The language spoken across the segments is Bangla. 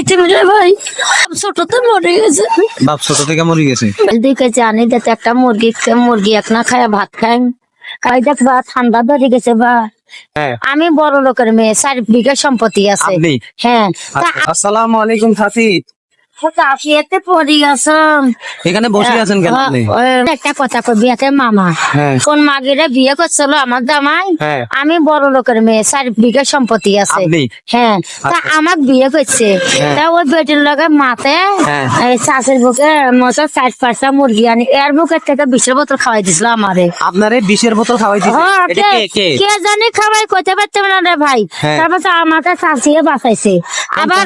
ইতিমধ্যে ভাই ছোটতে মরে গেছে। বাপ ছোট থেকে মরে গেছে? দুই আনি যাতে একটা মুরগি মুরগি এক না খায় ভাত খায়। দেখ বা ঠান্ডা ধরে গেছে বা। হ্যাঁ। আমি বড় লোকের মেয়ে চার বিঘা সম্পত্তি আছে। হ্যাঁ। তা আসসালামু আলাইকুম চাচি কাশিয়াতে পড়ি গেছেন এখানে বসে আছেন। কেন আপনি? একটা কথা কই বিয়াতে মামা। হ্যাঁ। কোন মাগিরে বিয়ে করছিল আমার জামাই? হ্যাঁ। আমি বড় লোকের মেয়ে চার বিঘা সম্পত্তি আছে। হ্যাঁ। তা আচ্ছা। আমাক বিয়ে করছে। হ্যাঁ। তা ওই বেটির লগে মাতে হ্যাঁ। চাষের বুকে মতো ষাট পাঁচটা মুরগি আনি। এর বুকের থেকে বিশের বোতল খাওয়াই দিছিল আমারে। আপনারে বিষের বোতল খাওয়াই দিছে? হ্যাঁ, এটা কে জানি খাওয়াই কইতে পারতাম না রে ভাই। হ্যাঁ। তারপর আমাকে চাষিয়ে বাঁচাইছে। আবার?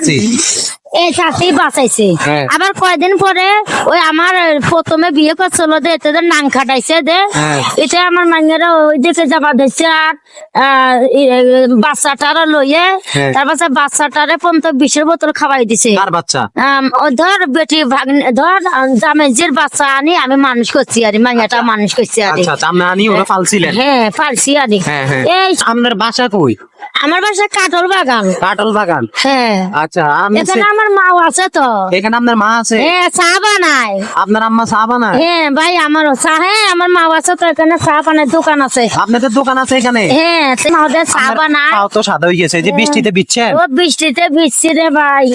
এই চাষি বাঁচাইছে। হ্যাঁ। আবার কয়দিন পরে ওই আমার প্রথমে বিয়ে করছিল দে এতে নাং খাটাইছে দে। হ্যাঁ। এটা আমার মাঙ্গেরা ওই দিকে যাবা দিচ্ছে আর বাচ্চাটারা লইয়ে হ্যাঁ। তারপর বাচ্চাটারে পর্যন্ত বিষের বোতল খাওয়াই দিছে। বাচ্চা? ধর বেটি ধর জামেজির বাচ্চা আনি আমি মানুষ করছি আর মাঙ্গাটা মানুষ করছি আর। আচ্ছা আচ্ছা আনি হ্যাঁ হ্যাঁ হ্যাঁ। এই আপনার বাসা কই? আমার বাসা কাঠল বাগান। কাটল বাগান? হ্যাঁ। আচ্ছা আমি এখানে আমার মাও আছে তো। এখানে আপনার মা আছে? হ্যাঁ চা বানায়। আপনার আম্মা চা বানায়? হ্যাঁ ভাই আমার চা হ্যাঁ আমার মাও আছে তো এখানে চা বানায় দোকান আছে। আপনাদের দোকান আছে এখানে? হ্যাঁ মাওদের চা বানায়। পাও তো সাদা হয়ে গেছে যে বৃষ্টিতে বিচ্ছেন ও বৃষ্টিতে ভিজছি রে ভাই।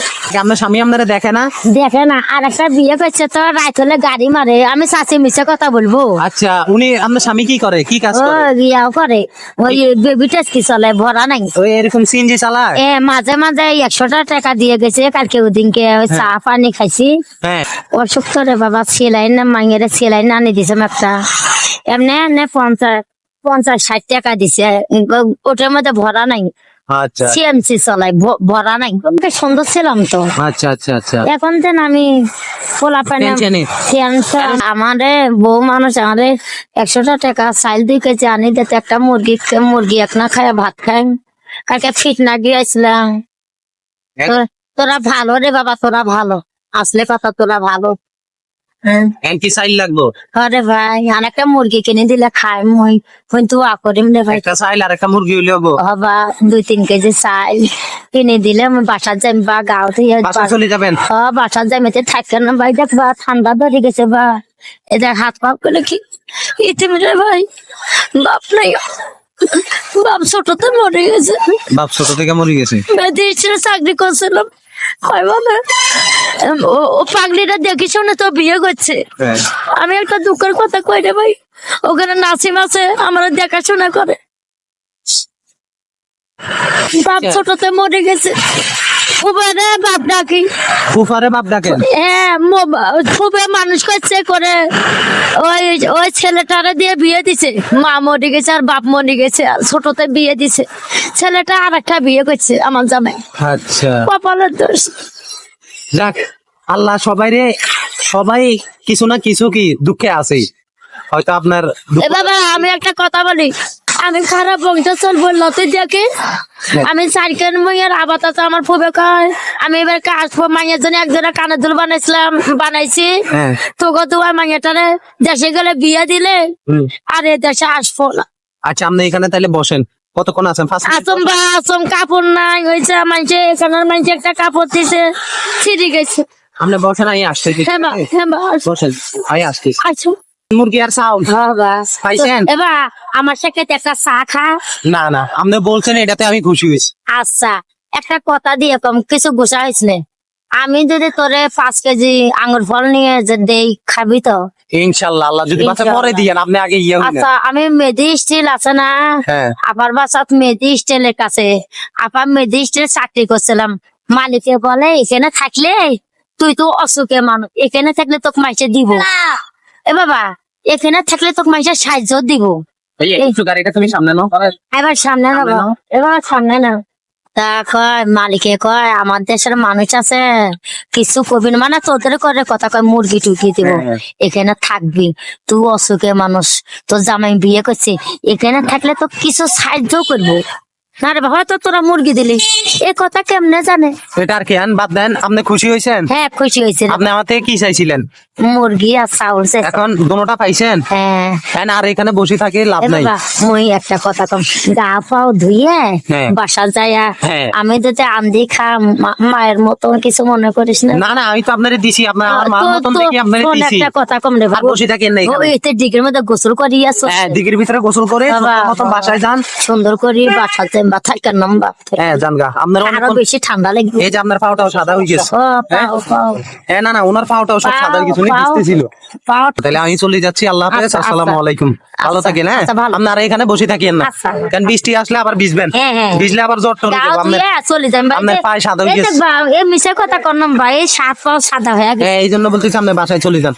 আপনার স্বামী আপনারা দেখে না? দেখে না আর একটা বিয়ে করছে তো রাত হলে গাড়ি মারে। আমি চাচি মিছে কথা বলব। আচ্ছা উনি আপনার স্বামী কি করে? কি কাজ ও করে? ইয়াও করে। ওই বেবি টেস্ট কি চলে ভরা নাই। ওই এরকম সিএনজি চালায়? এ মাঝে মাঝে একশোটা টাকা দিয়ে গেছে। কালকে ওদিনকে ওই চা পানি খাইছি। হ্যাঁ। অসুখ তো রে বাবা সেলাই না মাঙের সেলাই না আনি দিছে একটা এমনি এমনি পঞ্চাশ পঞ্চাশ ষাট টাকা দিছে। ওটার মধ্যে ভরা নাই। আচ্ছা। সিএমসি চলাই ভরা নাই। সুন্দর ছিলাম তো। আচ্ছা আচ্ছা আচ্ছা। এখন তেন আমি পোলা পানি। আমারে বউ মানুষ আমারে একশোটা টাকা চাইল দুই কেজি আনি দিতে একটা মুরগি মুরগি এক না খায় ভাত খায়। কালকে ফিট না গিয়েছিলাম। এক- তোরা- ভালো রে বাবা তোরা ভালো। আসলে কথা তোরা ভালো। হ্যাঁ। সাইল লাগবো? আরে ভাই আর একটা মুরগি কিনে দিলে খাই মই। কিন্তু আ করিম রে ভাই। একটা সাইল আর একটা মুরগি হইলে হব হবা দুই তিন কেজি কিনে দিলে আমি বা গাঁও থেকে বাসা চলে যাবেন? হ বাসার যাইতে থাকে না ভাই দেখ বা ঠান্ডা ধরে গেছে বা। এদের হাত পা করে কি ইতিমধ্যে ভাই। বাপ নাই বাপ ছোটতে মরে গেছে। বাপ ছোট থেকে মরে গেছে? মেয়েদের ছেলে চাকরি করছিলাম। হয় ও- পাগলিটা দেখি শুনে তো বিয়ে করছে। হ্যাঁ। আমি একটা দুঃখের কথা কই রে ভাই। ওখানে নাসিম আছে আমার দেখাশোনা করে। বাপ ছোটতে মরে গেছে। খুবরে বাপ ডাকি। ফুফারে বাপ ডাকেন হ্যাঁ খুবই মানুষ করছে করে। ওই ওই ছেলেটারে দিয়ে বিয়ে দিছে। মা মরে গেছে আর বাপ মরে গেছে ছোটতে বিয়ে দিছে। ছেলেটা আর একটা বিয়ে করছে আমার জামাই। আচ্ছা। কপালের দোষ। যাক আল্লাহ সবাই রে সবাই কিছু না কিছু কি দুঃখে আছে। হয়তো আপনার দুঃখ- এ বাবা আমি একটা কথা বলি। আমি খারাপ বংশ চলবো লতে দেখে। আমি সাইকেল মইয়ের আবাত আছে আমার ফুবে কয়। আমি এবার আসব মাইয়ের জন্য একজনের কানের দুল বানাইছিলাম বানাইছি। হ্যাঁ। তো গত মাইয়াটারে দেশে গেলে বিয়ে দিলে। আর এ দেশে আসব না। আচ্ছা আপনি এখানে তাহলে বসেন। কতক্ষণ আছেন? আসম বা আসম কাপড় নাই হয়েছে এখানের একটা কাপড় দিছে ছিঁড়ে গেছে। আপনি বসেন আমি আসতেছি। হ্যাঁ হ্যাঁ বসেন। আমি আসতেছি। আসো। মুরগি আর চাউল। পাইছেন? এবার আমার সাথে একটা চা খা। না না আপনি বলছেন এটাতে আমি খুশি হয়েছি। আচ্ছা একটা কথা দিয়ে কম কিছু গুছা হয়েছিল আমি যদি তোরে পাঁচ কেজি আঙুর ফল নিয়ে যে দেই খাবি তো? ইনশাল্লাহ আল্লাহ যদি বাসা পরে। দিয়েন আপনি আগে ইয়ে আচ্ছা আমি মেদি স্টিল আছে না? হ্যাঁ। আপার বাসাত মেদি স্টিলের কাছে। আপা মেদি স্টিল চাকরি করছিলাম। মালিকে বলে এখানে থাকলে তুই তো অসুখে মানুষ এখানে থাকলে তোকে মাইসে দিব। এ বাবা এখানে থাকলে তোকে সাহায্য দিব। একটু গাড়িটা তুমি সামনে নাও। এবার সামনে সামনে না নাও। এবার সামনে না তা কয় মালিকে কয় আমার দেশের মানুষ আছে। কিছু কবি মানে তোদের করে কথা কয় মুরগি টুকি দিব। হ্যাঁ। এখানে থাকবি। তুই অসুখে মানুষ। তোর জামাই বিয়ে করছে। এখানে থাকলে তো কিছু সাহায্য করব। না রে বাবা, হয়তো তোরা মুরগি দিলি। এ কথা কেমনে জানে? এটা আর কি বাদ দেন আপনি খুশি হয়েছেন? হ্যাঁ খুশি হয়েছে আপনি আমার থেকে কি চাইছিলেন? মুরগি আর চাউল এখন দুটোটা পাইছেন? হ্যাঁ। হ্যাঁ আর এখানে বসে থাকে লাভ নাই। বাবা, একটা কথা কম। গা পাও ধুইয়ে। বাসা। আমি যদি আন্দি খা মা- মায়ের মতো কিছু মনে করিস না? না না আমি তো আপনারে দিছি আপনার আমার মার মতন দেখি আপনারে দিছি। একটা কথা কম রে বসে থাকেন না ডিগের মধ্যে গোসল করি আসো হ্যাঁ ভিতরে গোসল করে মতন বাসায় যান। সুন্দর করে বাসাতে বা থাকার নাম্বার হ্যাঁ যান গা আপনার অনেকক্ষণ- বেশি ঠান্ডা লাগবে এই যে আপনার পাওটাও সাদা হয়ে গেছে। হ্যাঁ না না ওনার পাওটাও সব সাদা কিছু নেই। তাহলে আমি চলে যাচ্ছি আল্লাহ হাফেজ আচ্ছা, আসসালামু আচ্ছা। আলাইকুম ভালো আচ্ছা, থাকেন হ্যাঁ। আপনারা এখানে বসে থাকেন না। কারণ বৃষ্টি আসলে আবার ভিজবেন হ্যাঁ, হ্যাঁ। ভিজলে আবার জ্বর টর গাও আপনার চলে ভাই। আপনার পায়ে সাদা হয়ে গেছে। এই মিশে কথা করলাম ভাই এই সাত পাও সাদা হয়ে গেছে হ্যাঁ এই জন্য বলতেছি আপনি বাসায় চলে যান